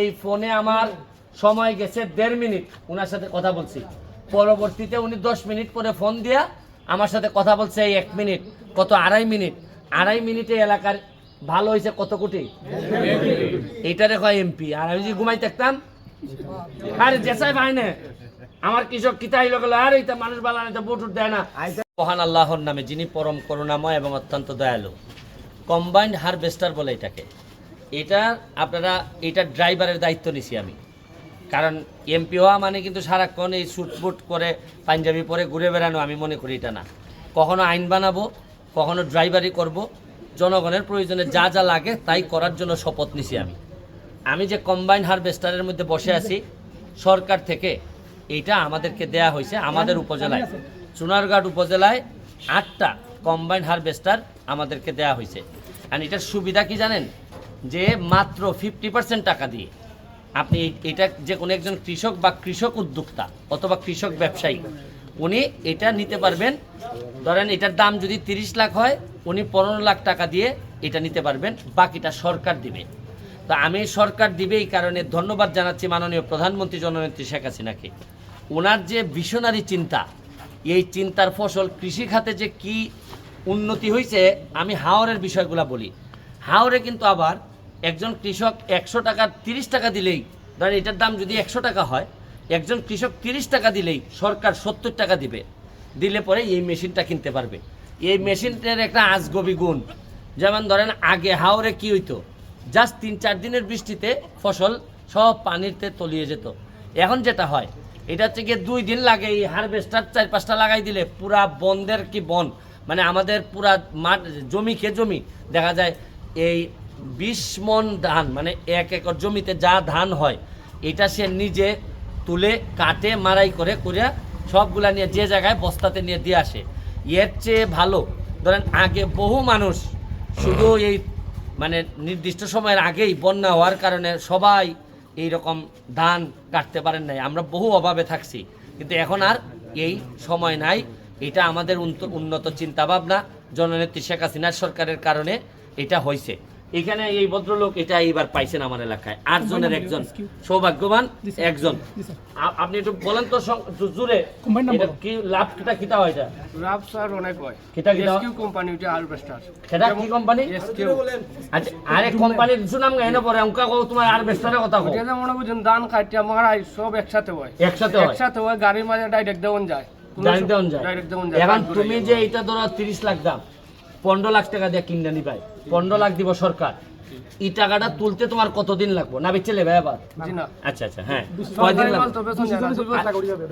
এই ফোনে আমার সময় গেছে দেড় মিনিট ওনার সাথে কথা বলছি। পরবর্তীতে উনি দশ মিনিট পরে ফোন দিয়া আমার সাথে কথা বলছে এই এক মিনিট, কত আড়াই মিনিট। আড়াই মিনিটে এলাকার ভালো হয়েছে কত কোটি? এইটারে কয় এমপি আর আমি যদি ঘুমাই থাকতাম, আরে জেসাই ভাই না, আমার কৃষক কিতা হইল গেল, আর এইটা মানুষ বালা না উঠ দেয় না। মহান আল্লাহর নামে যিনি পরম করুণাময় এবং অত্যন্ত দয়ালু কম্বাইন্ড হারভেস্টার বলে এটাকে। এটা আপনারা এটা ড্রাইভারের দায়িত্ব নিছি আমি। কারণ এমপি হওয়া মানে কিন্তু সারাক্ষণ এই সুটবুট করে পাঞ্জাবি পরে ঘুরে বেড়ানো আমি মনে করি এটা না। কখনো আইন বানাবো কখনো ড্রাইভারি করব। জনগণের প্রয়োজনে যা যা লাগে তাই করার জন্য শপথ নিছি আমি। আমি যে কম্বাইন হারভেস্টারের মধ্যে বসে আছি সরকার থেকে এইটা আমাদেরকে দেয়া হয়েছে আমাদের উপজেলায়। চুনারঘাট উপজেলায় আটটা কম্বাইন হারভেস্টার আমাদেরকে দেয়া হয়েছে। আর এটার সুবিধা কি জানেন? যে মাত্র ফিফটি পার্সেন্ট টাকা দিয়ে আপনি এটা যে কোনো একজন কৃষক বা কৃষক উদ্যোক্তা অথবা কৃষক ব্যবসায়ী, উনি এটা নিতে পারবেন। ধরেন এটার দাম যদি তিরিশ লাখ হয়, উনি পনেরো লাখ টাকা দিয়ে এটা নিতে পারবেন, বাকিটা সরকার দিবে। তা আমি সরকার দিবে এই কারণে ধন্যবাদ জানাচ্ছি মাননীয় প্রধানমন্ত্রী জননেত্রী শেখ হাসিনাকে। ওনার যে ভিশনারি চিন্তা, এই চিন্তার ফসল কৃষি খাতে যে কি উন্নতি হয়েছে আমি হাওরের বিষয়গুলো বলি। হাওরে কিন্তু আবার একজন কৃষক একশো টাকা তিরিশ টাকা দিলেই, ধরেন এটার দাম যদি একশো টাকা হয়, একজন কৃষক তিরিশ টাকা দিলেই সরকার সত্তর টাকা দিবে। দিলে পরে এই মেশিনটা কিনতে পারবে। এই মেশিনটার একটা আজগবি গুণ, যেমন ধরেন আগে হাওরে কি হইতো? জাস্ট তিন চার দিনের বৃষ্টিতে ফসল সব পানিতে তলিয়ে যেত। এখন যেটা হয়, এটা গিয়ে দুই দিন লাগে এই হারভেস্টার চার পাঁচটা লাগাই দিলে পুরা বন্ধের কি বন? মানে আমাদের পুরা মাঠ জমিকে জমি, দেখা যায় এই বিশ মন ধান মানে এক একর জমিতে যা ধান হয়, এটা সে নিজে তুলে, কাটে মারাই করে করে সবগুলা নিয়ে যে জায়গায় বস্তাতে নিয়ে দিয়ে আসে। এর চেয়ে ভালো, ধরেন আগে বহু মানুষ শুধু এই মানে নির্দিষ্ট সময়ের আগেই বন্যা হওয়ার কারণে সবাই এই রকম ধান কাটতে পারেন নাই। আমরা বহু অভাবে থাকছি, কিন্তু এখন আর এই সময় নাই। এটা আমাদের উন্নত চিন্তাভাবনা। জননেত্রী শেখ হাসিনার সরকারের কারণে এটা হয়েছে এখানে এই ভদ্রলোক এটা এইবার পাইছেন আমার এলাকায়। আট জনের একজন। সৌভাগ্যবান একজন। আপনি একটু বলেন তো জুড়ে এটা কি লাভ কিটা কিটা হয় এটা? রাব স্যার অনেক হয়। কিটা কিটা? এসকিউ কোম্পানি ওটা হারভেস্টার সেটা কি কোম্পানি এসকিউ আচ্ছা আরে কোম্পানির সুনাম এনে পরে অঙ্কা কও তোমার আর বেস্টারের কথা কও। যে মনে বুঝুন ধান খাইটিয়া মারাই সব একসাথে হয়। একসাথে হয়। একসাথে হয় গাড়ির মাঝে ডাইরেক্ট দেওয়ান যায়। জানি দেওয়ান যায়। ডাইরেক্ট দেওয়ান যায় এখন তুমি যে এটা ধরো তিরিশ লাখ দাম পনেরো লাখ টাকা দিয়ে কিনে নিবাই। পনেরো লাখ দিব সরকার। এই টাকাটা তুলতে তোমার কতদিন লাগবে? না বেচে জি না। আচ্ছা আচ্ছা হ্যাঁ। কয়দিন লাগবে?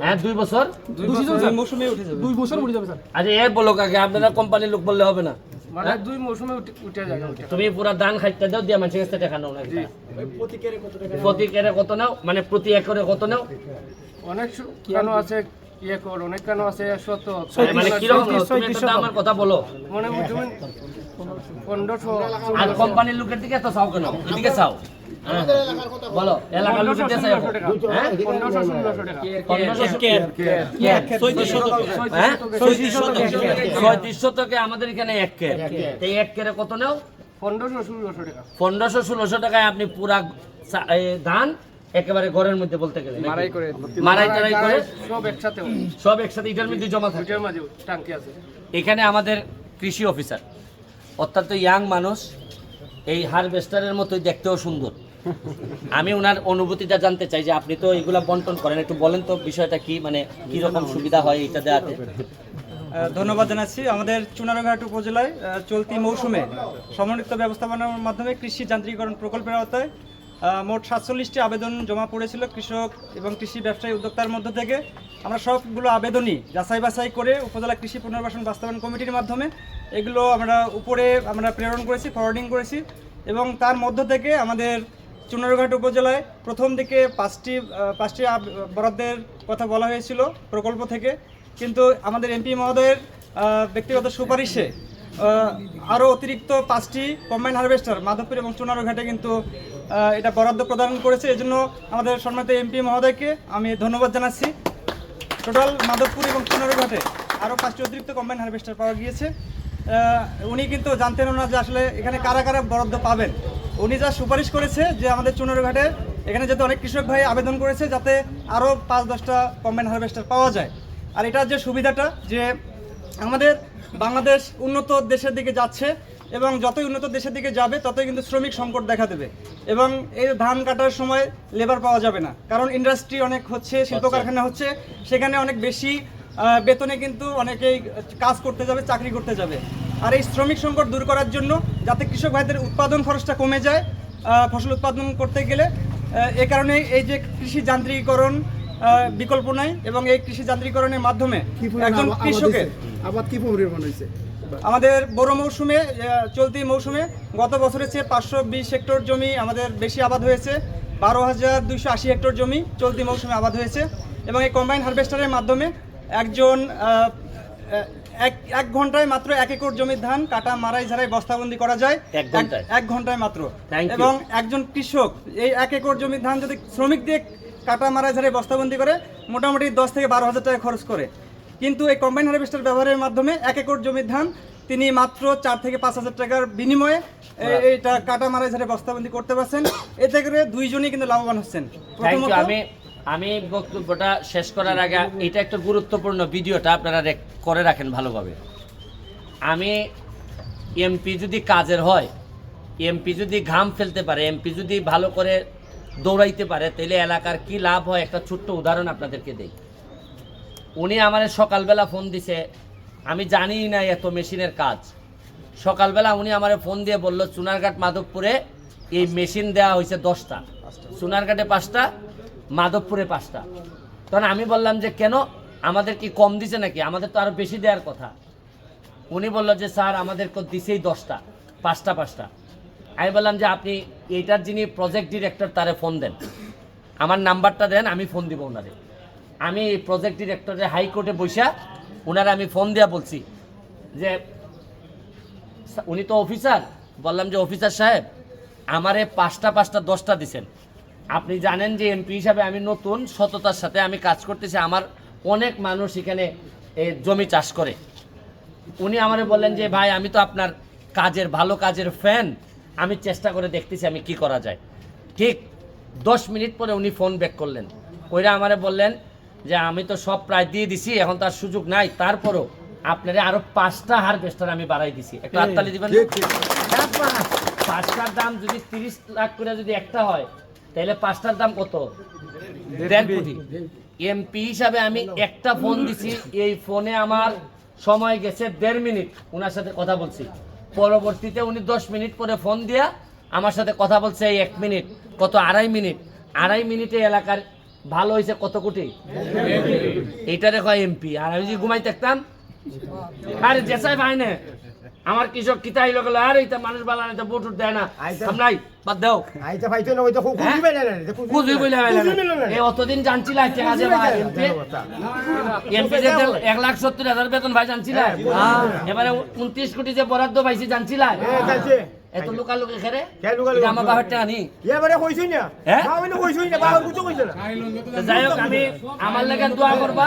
হ্যাঁ দুই বছর? দুই বছর উঠে যাবে। স্যার। আচ্ছা এর বলো কাকে আপনারা কোম্পানির লোক বললে হবে না? মানে দুই মৌসুমে উঠে- উঠে যায় তুমি পুরা ধান খাইতে দাও দিয়ে মানুষের কাছে টাকা নাও না প্রতি কেরে কত নাও? মানে প্রতি একরে কত নাও? অনেক কেন আছে? ইয়ে কর অনেক কেন আছে? শত মানে কীরকম? তুমি দামের কথা বলো। মনে বুঝুন পনেরোশো আর কোম্পানির লোকের দিকে এত চাও কেন? এদিকে চাও। হ্যাঁ। বলো এলাকার লোকের দিকে চাও হ্যাঁ? পনেরোশো ষোলোশো টাকা। হ্যাঁ? ছয়ত্রিশ আমাদের এখানে এক কের এই এক কেরে কত নাও? পনেরোশো ষোলোশো টাকা। পনেরোশো ষোলোশো টাকায় আপনি পুরা ধান একেবারে ঘরের মধ্যে বলতে গেলে মারাই করে মারাই টারাই করে? সব একসাথে সব একসাথে ইটার মধ্যে জমা থাকে? এখানে আমাদের কৃষি অফিসার। অত্যন্ত ইয়াং মানুষ, এই হারভেস্টারের মতোই দেখতেও সুন্দর। আমি ওনার অনুভূতিটা জানতে চাই যে আপনি তো এগুলা বন্টন করেন, একটু বলেন তো বিষয়টা কি মানে কি রকম সুবিধা হয় এটা দেওয়াতে? ধন্যবাদ জানাচ্ছি। আমাদের চুনারঘাট উপজেলায় চলতি মৌসুমে সমন্বিত ব্যবস্থাপনার মাধ্যমে কৃষি যান্ত্রিকরণ প্রকল্পের আওতায় মোট সাতচল্লিশটি আবেদন জমা পড়েছিল কৃষক এবং কৃষি ব্যবসায়ী উদ্যোক্তার মধ্য থেকে। আমরা সবগুলো আবেদনই যাচাই বাছাই করে উপজেলা কৃষি পুনর্বাসন বাস্তবায়ন কমিটির মাধ্যমে এগুলো আমরা উপরে আমরা প্রেরণ করেছি ফরওয়ার্ডিং করেছি এবং তার মধ্য থেকে আমাদের চুনারঘাট উপজেলায় প্রথম দিকে পাঁচটি পাঁচটি বরাদ্দের কথা বলা হয়েছিল প্রকল্প থেকে। কিন্তু আমাদের এমপি মহোদয়ের ব্যক্তিগত সুপারিশে আরও অতিরিক্ত পাঁচটি কম্বাইন হারভেস্টার, মাধবপুর এবং চুনারঘাটে কিন্তু এটা বরাদ্দ প্রদান করেছে। এজন্য আমাদের সম্মানিত এমপি মহোদয়কে আমি ধন্যবাদ জানাচ্ছি। টোটাল মাধবপুর এবং চুনারঘাটে আরও পাঁচটি অতিরিক্ত কম্বাইন হারভেস্টার পাওয়া গিয়েছে। উনি কিন্তু জানতেনও না যে আসলে এখানে কারা কারা বরাদ্দ পাবেন। উনি যা সুপারিশ করেছে যে আমাদের চুনারঘাটে এখানে যাতে অনেক কৃষক ভাই আবেদন করেছে যাতে আরও পাঁচ দশটা কম্বাইন হারভেস্টার পাওয়া যায়। আর এটার যে সুবিধাটা যে আমাদের বাংলাদেশ উন্নত দেশের দিকে যাচ্ছে এবং যতই উন্নত দেশের দিকে যাবে, ততই কিন্তু শ্রমিক সংকট দেখা দেবে। এবং এই ধান কাটার সময় লেবার পাওয়া যাবে না। কারণ ইন্ডাস্ট্রি অনেক হচ্ছে শিল্প কারখানা হচ্ছে, সেখানে অনেক বেশি বেতনে কিন্তু অনেকেই কাজ করতে যাবে, চাকরি করতে যাবে। আর এই শ্রমিক সংকট দূর করার জন্য যাতে কৃষক ভাইদের উৎপাদন খরচটা কমে যায় ফসল উৎপাদন করতে গেলে এ কারণে এই যে কৃষি যান্ত্রিকীকরণ বিকল্প নাই এবং এই কৃষি যান্ত্রিকীকরণের মাধ্যমে একজন কৃষকের হয়েছে? আবাদ কি পরিমাণ হয়েছে? আমাদের বড় মৌসুমে চলতি মৌসুমে গত বছরের চেয়ে পাঁচশো বিশ হেক্টর জমি আমাদের বেশি আবাদ হয়েছে। বারো হাজার দুইশো আশি হেক্টর জমি চলতি মৌসুমে আবাদ হয়েছে এবং এই কম্বাইন হারভেস্টারের মাধ্যমে একজন এক এক ঘন্টায় মাত্র এক একর জমির ধান কাটা মারাই ঝাড়াই বস্তাবন্দি করা যায়। এক ঘন্টায়? মাত্র। এবং একজন কৃষক এই এক একর জমির ধান যদি শ্রমিক দিয়ে কাটা মারা ঝাড়াই বস্তাবন্দি করে মোটামুটি দশ থেকে বারো হাজার টাকা খরচ করে। কিন্তু এই কম্বাইন হারভেস্টার ব্যবহারের মাধ্যমে এক একর জমির ধান তিনি মাত্র চার থেকে পাঁচ হাজার টাকার বিনিময়ে এইটা কাটা মারা ঝাড়াই বস্তাবন্দি করতে পারছেন। এতে করে দুইজনই কিন্তু লাভবান হচ্ছেন। প্রথমত আমি আমি বক্তব্যটা শেষ করার আগে এটা একটা গুরুত্বপূর্ণ ভিডিওটা আপনারা করে রাখেন ভালোভাবে। আমি এমপি যদি কাজের হয় এমপি যদি ঘাম ফেলতে পারে এমপি যদি ভালো করে দৌড়াইতে পারে তাহলে এলাকার কি লাভ হয়? একটা ছোট্ট উদাহরণ আপনাদেরকে দেই। উনি আমার সকালবেলা ফোন দিছে, আমি জানি না এত মেশিনের কাজ। সকালবেলা উনি আমার ফোন দিয়ে বলল, চুনারঘাট মাধবপুরে এই মেশিন দেওয়া হয়েছে দশটা। চুনারঘাটে পাঁচটা, মাধবপুরে পাঁচটা। তখন আমি বললাম যে, কেন? আমাদের কি কম দিছে নাকি? আমাদের তো আরও বেশি দেওয়ার কথা। উনি বলল যে, স্যার, আমাদের দিছেই দশটা, পাঁচটা পাঁচটা। আমি বললাম যে, আপনি এইটার যিনি প্রজেক্ট ডিরেক্টর তারে ফোন দেন। আমার নাম্বারটা দেন, আমি ফোন দিব ওনারে আমি প্রজেক্ট ডিরেক্টরের হাইকোর্টে বৈশা ওনারা আমি ফোন দেওয়া বলছি যে উনি তো অফিসার বললাম যে, অফিসার সাহেব, আমারে পাঁচটা পাঁচটা, দশটা দিছেন। আপনি জানেন যে এমপি হিসাবে আমি নতুন, সততার সাথে আমি কাজ করতেছি। আমার অনেক মানুষ এখানে জমি চাষ করে। উনি আমারে বললেন যে, ভাই, আমি তো আপনার কাজের, ভালো কাজের ফ্যান আমি চেষ্টা করে দেখতেছি আমি কি করা যায়। ঠিক দশ মিনিট পরে উনি ফোন ব্যাক করলেন। কইরা আমারে বললেন যে আমি তো সব প্রায় দিয়ে দিছি এখন তার সুযোগ নাই। তারপরও আপনারা আরও পাঁচটা হারভেস্টার আমি বাড়াই দিছি। একটু হাততালি দিবেন পাঁচটার দাম যদি তিরিশ লাখ করে যদি একটা হয় তাহলে পাঁচটার দাম কত? দেড় কোটি এমপি হিসাবে আমি একটা ফোন দিছি। এই ফোনে আমার সময় গেছে দেড় মিনিট। ওনার সাথে কথা বলছি। পরবর্তীতে উনি দশ মিনিট পরে ফোন দিয়া আমার সাথে কথা বলছে, এই এক মিনিট, কত আড়াই মিনিট? আড়াই মিনিটে এলাকার ভালো হয়েছে কত কোটি? এইটারে কয় এমপি। আর আমি যদি ঘুমাই থাকতাম, আরে জেসাই ভাই নে আমার কৃষক কিতা হইল গেল আর এইটা মানুষ বালা এটা বুট দেয় না। সামলাই বাদ দাও। আইতা ফাইতে না ওইটা হ্যাঁ? খুবই বেলা না কুজুই বইলা বেলা এই অতদিন জানছিলা টাকা যে ভাই এমপি যে দেড়- এক লাখ সত্তর হাজার বেতন ভাই জানছিলা? এবারে উনত্রিশ কোটি যে বরাদ্দ পাইছি জানছিলা? এত লোকা লোকে খেরে। কে লুকালুকি? এটা আমার বাবার টাকা নি এবারে কইছই না? হ্যাঁ? বাবা না কইছই না বাবা কিছু কইছ না। যাই হোক আমি আমার লেগে দোয়া করবা।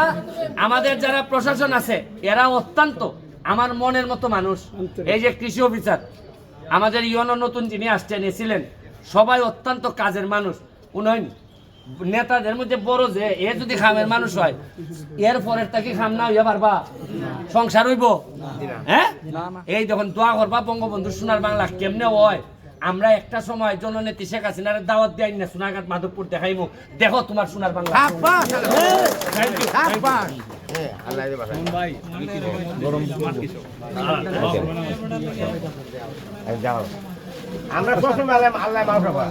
আমাদের যারা প্রশাসন আছে এরা অত্যন্ত আমার মনের মতো মানুষ। এই যে কৃষি অফিসার আমাদের ইয়নো নতুন যিনি আসছেন এসেছিলেন সবাই অত্যন্ত কাজের মানুষ। উন্নয়ন নেতাদের মধ্যে বড় যে এ যদি খামের মানুষ হয় এর পরের তাকে খাম না হইয়া পারবা? সংসার হইব? হ্যাঁ? এই যখন দোয়া করবা বঙ্গবন্ধু সোনার বাংলা কেমনে হয়? আমরা একটা সময় জননেত্রী শেখ হাসিনার দাওয়াত দেয় না সোনাঘাট মাধবপুর দেখাইমু দেখো তোমার সোনার বাংলা। আল্লাহ বাসা যাও। আমরা সবসময় আল্লাহ আল্লাহ মাফ রাখবা